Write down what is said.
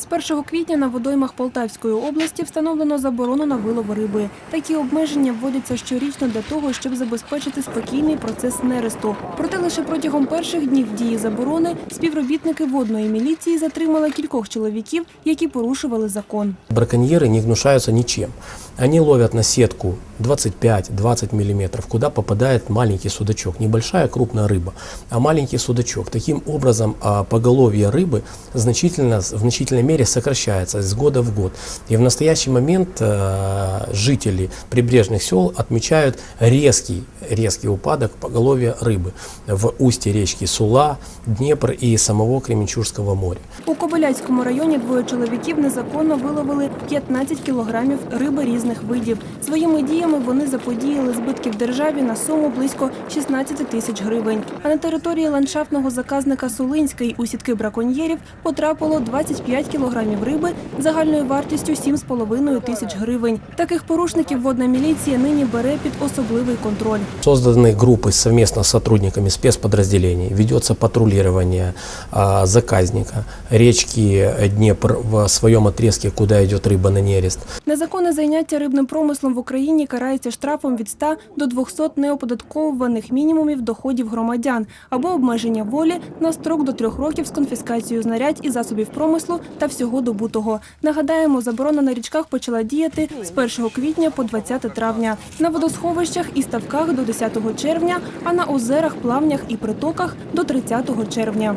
З 1 квітня на водоймах Полтавської області встановлено заборону на вилов риби. Такі обмеження вводяться щорічно для того, щоб забезпечити спокійний процес нересту. Проте лише протягом перших днів дії заборони співробітники водної міліції затримали кількох чоловіків, які порушували закон. Браконьєри не гнушаються ничем. Они ловят на сетку 25-20 миллиметров, куда попадает маленький судачок. Небольшая крупная рыба, а маленький судачок. Таким образом, а, поголовье рыбы значительно, в значительной мере сокращается с года в год. И в настоящий момент э, жители прибрежных сел отмечают резкий, резкий упадок поголовья рыбы в устье речки Сула, Днепр и самого Кременчужского моря. У Кобиляцькому районі двоє чоловіків незаконно виловили 15 кілограмів риби різних видів. Своїми діями вони заподіяли збитків державі на суму близько 16 тисяч гривень. А на території ландшафтного заказника Сулинський у сітки браконьєрів потрапило 25 кілограмів риби загальною вартістю 7,5 тисяч гривень. Таких порушників водна міліція нині бере під особливий контроль. Созданы группы совместно с сотрудниками спецподразделений. Ведется патрулирование а, заказника речки Днепр в своем отрезке, куда идет рыба на нерест. Незаконне заняття рибним промислом в Україні карається штрафом від 100 до 200 неоподатковуваних мінімумів доходів громадян або обмеження волі на строк до трьох років з конфіскацією знарядь і засобів промислу та всього добутого. Нагадаємо, заборона на річках почала діяти з 1 квітня по 20 травня. На водосховищах і ставках до 10 червня, а на озерах, плавнях і притоках до 30 червня.